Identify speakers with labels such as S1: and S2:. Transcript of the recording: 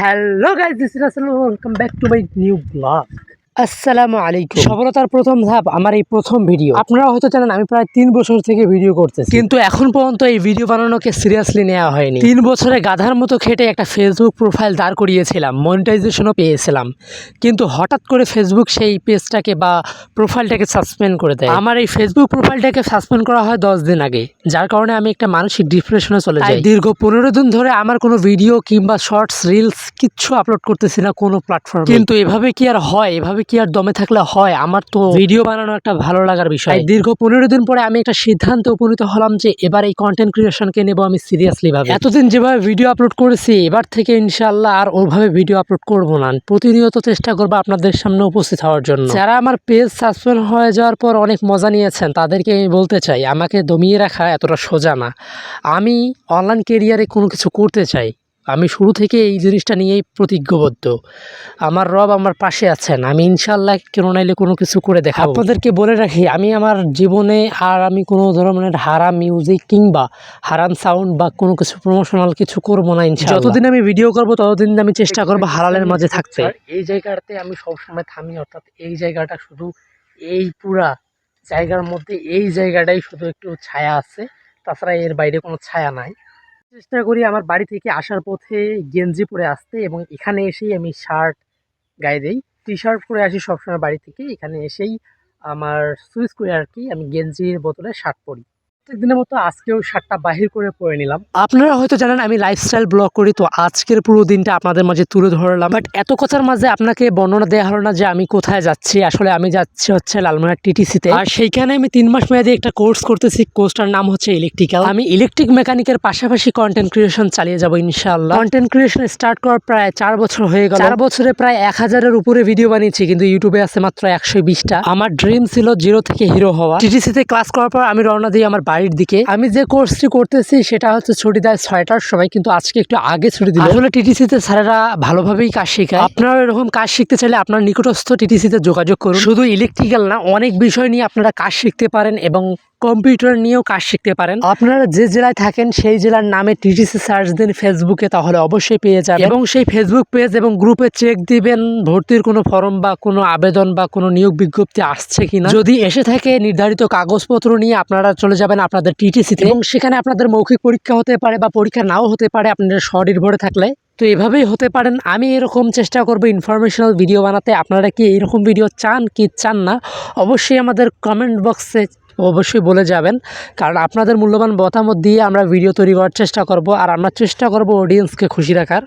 S1: Hello guys this is আসসালাম welcome back to my new blog আসসালামু আলাইকুম। সফলতার প্রথম ধাপ আমার এই প্রথম ভিডিও। আপনারা হয়তো জানেন আমি প্রায় তিন বছর থেকে ভিডিও করতেছি। কিন্তু এখন পর্যন্ত এই ভিডিও বানানোকে সিরিয়াসলি নেওয়া হয়নি। তিন বছরে গাধার মতো খেটে একটা ফেসবুক প্রোফাইল দাঁড় করিয়েছিলাম মনিটাইজেশনও পেয়েছিলাম। কিন্তু হঠাৎ করে ফেসবুক সেই পেজটাকে বা প্রোফাইলটাকে সাসপেন্ড করে দেয়। আমার এই ফেসবুক প্রোফাইলটাকে সাসপেন্ড করা হয় দশ দিন আগে। যার কারণে আমি একটা মানসিক ডিপ্রেশনে চলে যাই। দীর্ঘ পনেরো দিন ধরে আমার কোনো ভিডিও কিংবা শর্টস রিলস কিচ্ছু আপলোড করতেছি না কোনো প্ল্যাটফর্মে কিন্তু এভাবে কি আর হয়? এভাবে কি আর দমে থাকলে হয়? আমার তো ভিডিও বানানো একটা ভালো লাগার বিষয়। দীর্ঘ পনেরো দিন পরে আমি একটা সিদ্ধান্তে উপনীত হলাম যে এবার এই কন্টেন্ট ক্রিয়েশনকে নেব আমি সিরিয়াসলি ভাবে। এতদিন যেভাবে ভিডিও আপলোড করেছি এবার থেকে ইনশাল্লাহ আর ওভাবে ভিডিও আপলোড করব না। প্রতিনিয়ত চেষ্টা করব আপনাদের সামনে উপস্থিত হওয়ার জন্য। যারা আমার পেজ সাসপেন্ড হয়ে যাওয়ার পর অনেক মজা নিয়েছেন তাদেরকে আমি বলতে চাই আমাকে দমিয়ে রাখা এতটা সোজা না। আমি অনলাইন কেরিয়ারে কোনো কিছু করতে চাই আমি শুরু থেকে এই জিনিসটা নিয়েই প্রতিজ্ঞবদ্ধ। আমার রব আমার পাশে আছেন আমি ইনশাল্লাহ কেন নাইলে কোনো কিছু করে দেখাবো। আপনাদেরকে বলে রাখি আমি আমার জীবনে আর আমি কোনো ধরনের হারাম মিউজিক কিংবা হারাম সাউন্ড বা কোনো কিছু প্রমোশনাল কিছু করব না ইনশাল্লাহ যতদিন আমি ভিডিও করব ততদিন আমি চেষ্টা করব হালালের মাঝে থাকতে। এই জায়গাটাতে আমি সবসময় থামি অর্থাৎ এই জায়গাটা শুধু এই পুরা জায়গার মধ্যে এই জায়গাটাই শুধু একটু ছায়া আছে। তাছাড়া এর বাইরে কোনো ছায়া নাই। চেষ্টা করি আমার বাড়ি থেকে আসার পথে গেঞ্জি পরে আসতে এবং এখানে এসেই আমি শার্ট গায়ে দিই। টি শার্ট পরে আসি সবসময় বাড়ি থেকে। এখানে এসেই আমার সুইচ করে আর কি আমি গেঞ্জির বোতলে শার্ট পরি। প্রত্যেকদিনের মতো আজকেও শার্টটা বাহির করে পরে নিলাম। আপনারা হয়তো জানেন আমি লাইফস্টাইল ব্লগ করি, তো আজকের পুরো দিনটা আপনাদের মাঝে তুলে ধরলাম। বাট এত কথার মাঝে আপনাকে বর্ণনা দেওয়া হলো না যে আমি কোথায় যাচ্ছি। আসলে আমি যাচ্ছি হচ্ছে লালমোহনা টিটিসিতে আর সেইখানে আমি তিন মাস মেয়াদে একটা কোর্স করতেছি। কোর্সটার নাম হচ্ছে ইলেকট্রিক্যাল আমি ইলেকট্রিক মেকানিকের পাশাপাশি কন্টেন্ট ক্রিয়েশন চালিয়ে যাব ইনশাআল্লাহ। কন্টেন্ট ক্রিয়েশন স্টার্ট করার প্রায় চার বছর হয়ে গেল। চার বছরে প্রায় এক হাজারের উপরে ভিডিও বানিয়েছি, কিন্তু ইউটিউবে আছে মাত্র একশো বিশটা। আমার ড্রিম ছিল জিরো থেকে হিরো হওয়া। টিটিসিতে ক্লাস করার পর আমি রওনা দিই আমার বাড়ির দিকে। আমি যে কোর্সটি করতেছি সেটা হচ্ছে ছুটি দেয় ছয়টার সময় কিন্তু আজকে একটু আগে ছুটি দিল। আসলে টিটিসিতে স্যারেরা ভালোভাবেই কাজ শেখায়। আপনারা এরকম কাজ শিখতে চাইলে আপনার নিকটস্থ টিটিসিতে যোগাযোগ করুন। শুধু ইলেকট্রিক্যাল না অনেক বিষয় নিয়ে আপনারা কাজ শিখতে পারেন এবং কম্পিউটার নিয়েও কাজ শিখতে পারেন। আপনারা যে জেলায় থাকেন সেই জেলার নামে টিটিসি সার্চ দিন ফেসবুকে তাহলে অবশ্যই পেয়ে যাবেন। এবং সেই ফেসবুক পেজ এবং গ্রুপে চেক দিবেন ভর্তির কোনো ফর্ম বা কোনো আবেদন বা কোনো নিয়োগ বিজ্ঞপ্তি আসছে কিনা। যদি এসে থাকে নির্ধারিত কাগজপত্র নিয়ে আপনারা চলে যাবেন আপনাদের টিটিসিতে। এবং সেখানে আপনাদের মৌখিক পরীক্ষা হতে পারে বা পরীক্ষা নাও হতে পারে আপনাদের স্বনির্ভরে থাকলে। তো এভাবেই হতে পারেন। আমি এরকম চেষ্টা করব ইনফরমেশনাল ভিডিও বানাতে। আপনারা কি এরকম ভিডিও চান কি চান না অবশ্যই আমাদের কমেন্ট বক্সে অবশ্যই বলে যাবেন। কারণ আপনাদের মূল্যবান মতামত দিয়ে আমরা ভিডিও তৈরি করার চেষ্টা করব, আর আমরা চেষ্টা করব অডিয়েন্সকে খুশি রাখার।